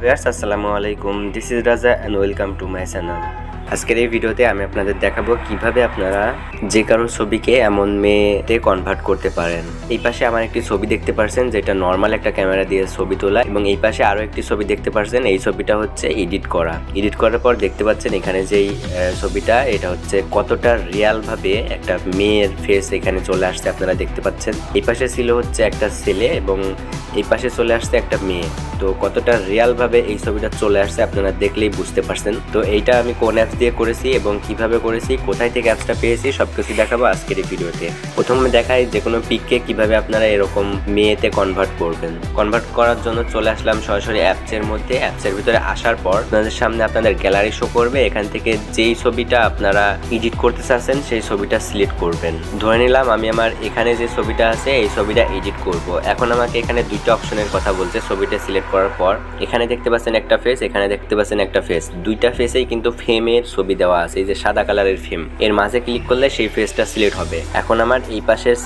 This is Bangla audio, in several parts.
ভিউয়ার্স, আসসালামু আলাইকুম। This is Raja and welcome to my channel আজকের এই ভিডিওতে আমি আপনাদের দেখাবো কীভাবে আপনারা যে কারও ছবিকে এমন মেয়েতে কনভার্ট করতে পারেন। এই পাশে আমার একটি ছবি দেখতে পারছেন, যেটা নর্মাল একটা ক্যামেরা দিয়ে ছবি তোলা, এবং এই পাশে আরও একটি ছবি দেখতে পারছেন, এই ছবিটা হচ্ছে এডিট করা। এডিট করার পর দেখতে পাচ্ছেন এখানে যেই ছবিটা, এটা হচ্ছে কতটা রিয়াল ভাবে একটা মেয়ের ফেস এখানে চলে আসছে, আপনারা দেখতে পাচ্ছেন। এই পাশে ছিল হচ্ছে একটা ছেলে, এবং এই পাশে চলে আসছে একটা মেয়ে। তো কতটা রিয়াল ভাবে এই ছবিটা চলে আসছে আপনারা দেখলেই বুঝতে পারছেন। তো এইটা আমি কোন অ্যাপস দিয়ে করেছি এবং কীভাবে করেছি, কোথায় থেকে অ্যাপসটা পেয়েছি, সবকিছু দেখাবো আজকের এই ভিডিওতে। প্রথমে দেখাই যে কোনো পিককে কীভাবে আপনারা এরকম মেয়েতে কনভার্ট করবেন। কনভার্ট করার জন্য চলে আসলাম সরাসরি অ্যাপসের মধ্যে। অ্যাপসের ভিতরে আসার পর আপনাদের সামনে আপনাদের গ্যালারি শো করবে। এখান থেকে যেই ছবিটা আপনারা এডিট করতে চাচ্ছেন, সেই ছবিটা সিলেক্ট করবেন। ধরে নিলাম আমি আমার এখানে যে ছবিটা আছে, এই ছবিটা এডিট করব। এখন আমাকে এখানে দুইটা অপশনের কথা বলছে, ছবিটা সিলেক্ট করার পর, এখানে দেখতে পাচ্ছেন একটা ফেস এখানে দেখতে পাচ্ছেন একটা ফেস দুইটা ফেসেই কিন্তু ফ্রেমের ছবি দেওয়া আছে, এই যে সাদা কালারের ফেম এর মাঝে ক্লিক করলে সেই ফেসটা সিলেক্ট হবে। এখন আমার এই পাশের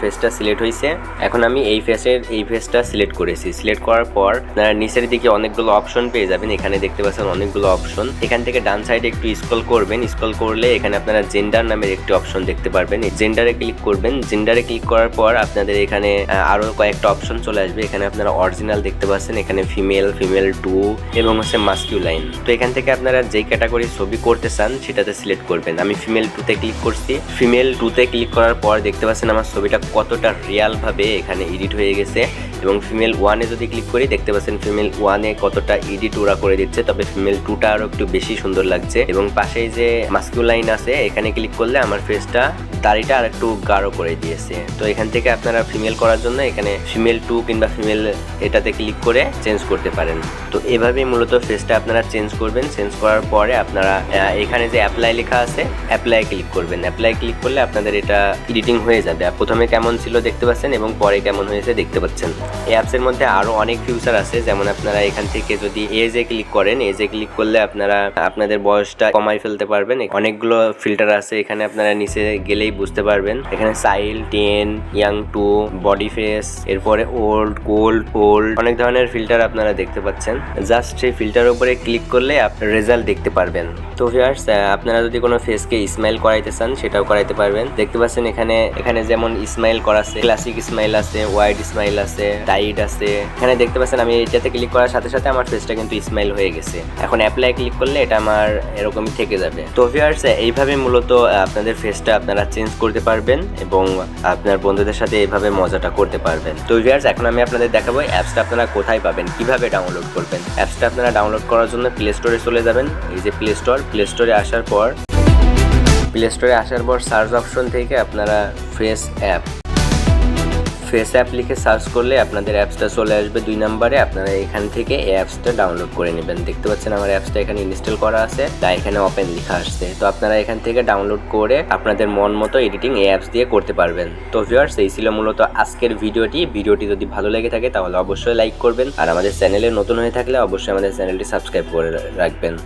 ফেসটা সিলেক্ট হয়েছে এখন আমি এই ফেসের এই ফেসটা সিলেক্ট করেছি। সিলেক্ট করার পর নিচের দিকে অনেকগুলো অপশন পেয়ে যাবেন। এখানে দেখতে পাচ্ছেন অনেকগুলো অপশন এখান থেকে ডান সাইডে একটু স্ক্রল করবেন। স্ক্রল করলে এখানে আপনারা জেন্ডার নামের একটি অপশন দেখতে পারবেন। জেন্ডারে ক্লিক করবেন। জেন্ডারে ক্লিক করার পর আপনাদের এখানে আরও কয়েকটা অপশন চলে আসবে। এখানে আপনারা অরিজিনাল দেখতে পাচ্ছেন। এখানে ফিমেল ফিমেল টু এবং হচ্ছে মাস্কিউলাইন তো এখান থেকে আপনারা যেই ক্যাটাগরি ছবি করতে চান, সেটাতে সিলেক্ট করবেন। আমি ফিমেল টুতে ক্লিক করছি। ফিমেল টুতে ক্লিক করার পর দেখতে পাচ্ছেন আমার ছবিটা কতটা রিয়াল ভাবে এখানে এডিট হয়ে গেছে। এবং ফিমেল ওয়ানে যদি ক্লিক করি, দেখতে পাচ্ছেন ফিমেল ওয়ানে কতটা এডিট ওরা করে দিচ্ছে, তবে ফিমেল টুটা আরও একটু বেশি সুন্দর লাগছে। এবং পাশেই যে মাস্কিউলাইন আছে, এখানে ক্লিক করলে আমার ফেসটা দাড়িটা আর একটু গাঢ় করে দিয়েছে। তো এখান থেকে আপনারা ফিমেল করার জন্য এখানে ফিমেল টু কিংবা ফিমেল এটাতে ক্লিক করে চেঞ্জ করতে পারেন। তো এভাবেই মূলত ফেসটা আপনারা চেঞ্জ করবেন। চেঞ্জ করার পরে আপনারা এখানে যে অ্যাপ্লাই লেখা আছে অ্যাপ্লাই ক্লিক করবেন। অ্যাপ্লাই ক্লিক করলে আপনাদের এটা এডিটিং হয়ে যাবে। প্রথমে কেমন ছিল দেখতে পাচ্ছেন, এবং পরে কেমন হয়েছে দেখতে পাচ্ছেন। এই অ্যাপসের মধ্যে আরও অনেক ফিউচার আছে। যেমন আপনারা এখান থেকে যদি এজে ক্লিক করেন এজে ক্লিক করলে আপনারা আপনাদের বয়সটা কমাই ফেলতে পারবেন। অনেকগুলো ফিল্টার আছে, এখানে আপনারা নিচে গেলেই বুঝতে পারবেন। এখানে সাইল ten young two body face এরপরে ওল্ড কোল্ড ওল্ড অনেক ধরনের ফিল্টার আপনারা দেখতে পাচ্ছেন। জাস্ট সেই ফিল্টার উপরে ক্লিক করলে আপনার রেজাল্ট দেখতে পারবেন। তো ভিউয়ার্স আপনারা যদি কোনো ফেসকে স্মাইল করাইতে চান, সেটাও করাইতে পারবেন। দেখতে পাচ্ছেন এখানে এখানে যেমন স্মাইল করা আছে ক্লাসিক স্মাইল আছে ওয়াইড স্মাইল আছে টাইট আছে। এখানে দেখতে পাচ্ছেন আমি এটাতে ক্লিক করার সাথে সাথে আমার ফেসটা কিন্তু স্মাইল হয়ে গেছে। এখন অ্যাপ্লাই ক্লিক করলে এটা আমার এরকমই থেকে যাবে। তো ভিউয়ার্স এইভাবে মূলত আপনাদের ফেসটা আপনারা চেঞ্জ করতে পারবেন এবং আপনার বন্ধুদের সাথে এইভাবে মজাটা করতে পারবেন। তো ভিউয়ার্স এখন আমি আপনাদের দেখাবো অ্যাপসটা আপনারা কোথায় পাবেন, কীভাবে ডাউনলোড করবেন। অ্যাপসটা আপনারা ডাউনলোড করার জন্য প্লে স্টোরে চলে যাবেন। এই যে প্লে স্টোর প্লে স্টোরে আসার পর প্লে স্টোরে আসার পর সার্চ অপশন থেকে আপনারা ফেস অ্যাপ ফেস অ্যাপ লিখে সার্চ করলে আপনাদের অ্যাপসটা চলে আসবে দুই নম্বরে। আপনারা এখান থেকে এই অ্যাপসটা ডাউনলোড করে নেবেন। দেখতে পাচ্ছেন আমার অ্যাপসটা এখানে ইনস্টল করা আছে, তাই এখানে ওপেন লেখা আসছে। তো আপনারা এখান থেকে ডাউনলোড করে আপনাদের মন মতো এডিটিং এই অ্যাপস দিয়ে করতে পারবেন। তো ভিউয়ার্স, এই ছিল মূলত আজকের ভিডিওটি। ভিডিওটি যদি ভালো লেগে থাকে, তাহলে অবশ্যই লাইক করবেন। আর আমাদের চ্যানেলে নতুন হয়ে থাকলে অবশ্যই আমাদের চ্যানেলটি সাবস্ক্রাইব করে রাখবেন।